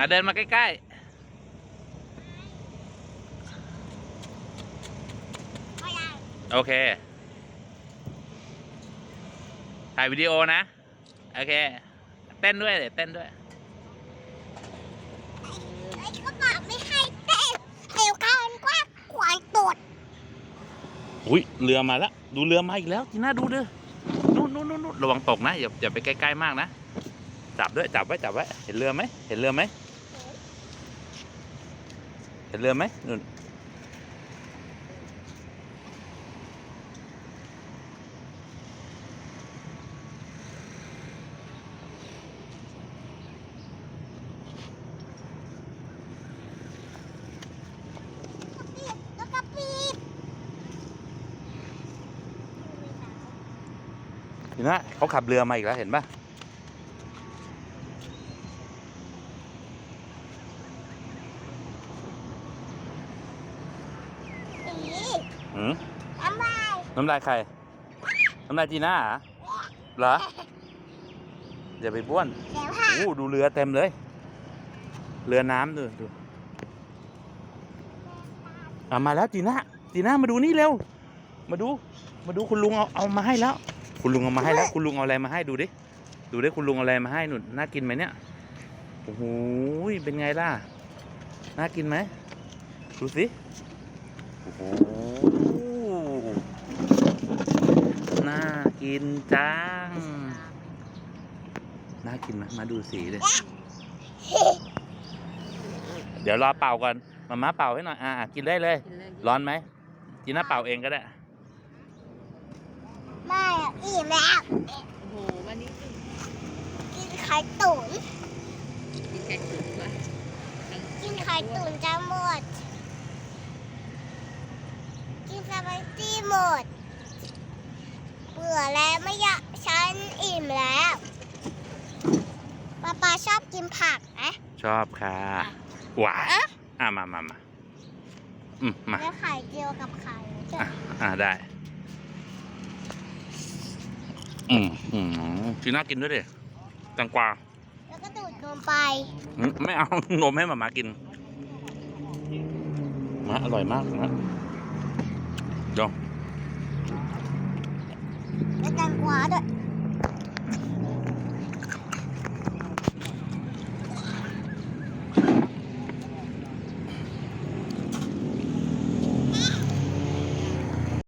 อะเดินมาใกล้เอายังๆโอเค ถ่ายวิดีโอนะ โอเค เต้นด้วยเดี๋ยวเต้นด้วย ไอ้ก็บอกไม่ให้เต้นเอวข้างกว้างขวางตูดอุ้ยเรือมาแล้ว ดูเรือมาอีกแล้วจีน่าดูเด้อนู่นนู่นนู่นนู่นระวังตกนะอย่าอย่าไปใกล้ๆมากนะ จับด้วยจับไว้จับไว้ เห็นเรือไหมเห็นเรือไหม เห็นเรือไหมนู่นแล้วก็ปีบจีน่าเขาขับเรือมาอีกแล้วเห็นปะ สี หืมน้ำลายน้ำลายใคร น้ำลายจีน่าเหรอเหรออย่าไปบ้วนเดี๋ยวค่ะโอ้ดูเรือเต็มเลย เรือน้ำดูดูอะมาแล้วจีน่าจีน่ามาดูนี่เร็ว มาดู มาดูคุณลุงเอาเอามาให้แล้ว คุณลุงเอามาให้แล้ว คุณลุงเอาอะไรมาให้ดูดิ ดูดิคุณลุงเอาอะไรมาให้หนุนน่ากินไหมเนี่ย โอ้โห เป็นไงล่ะ น่ากินไหมดูสิโอ้โหน่ากินจัง น่ากินไหมมาดูสีเลย เดี๋ยวรอเป่าก่อนมาม่าเป่าให้หน่อย อ่าอะกินได้เลยกินเลย ร้อนไหมจีน่าเป่าเองก็ได้ ไม่อะอิ่มแล้ว โอ้โห วันนี้กินกินไข่ตุ๋นกินแกงตุ๋นว่ะกินไข่ตุ๋นจะหมดกิน สปาเกตตี้หมด เบื่อแล้วไม่อยากฉันอิ่มแล้วป้าปาชอบกินผักนะชอบค่ะหวานอะมามามาอืมมาแล้วไข่เจียวกับไข่อะอะได้ อืมอืมจีน่ากินด้วยดิแตงกวาแล้วก็ดูดนมไปอืมไม่เอา นมให้หมามากินมาอร่อยมากนะ จ้ะแล้วแตงกวาด้วย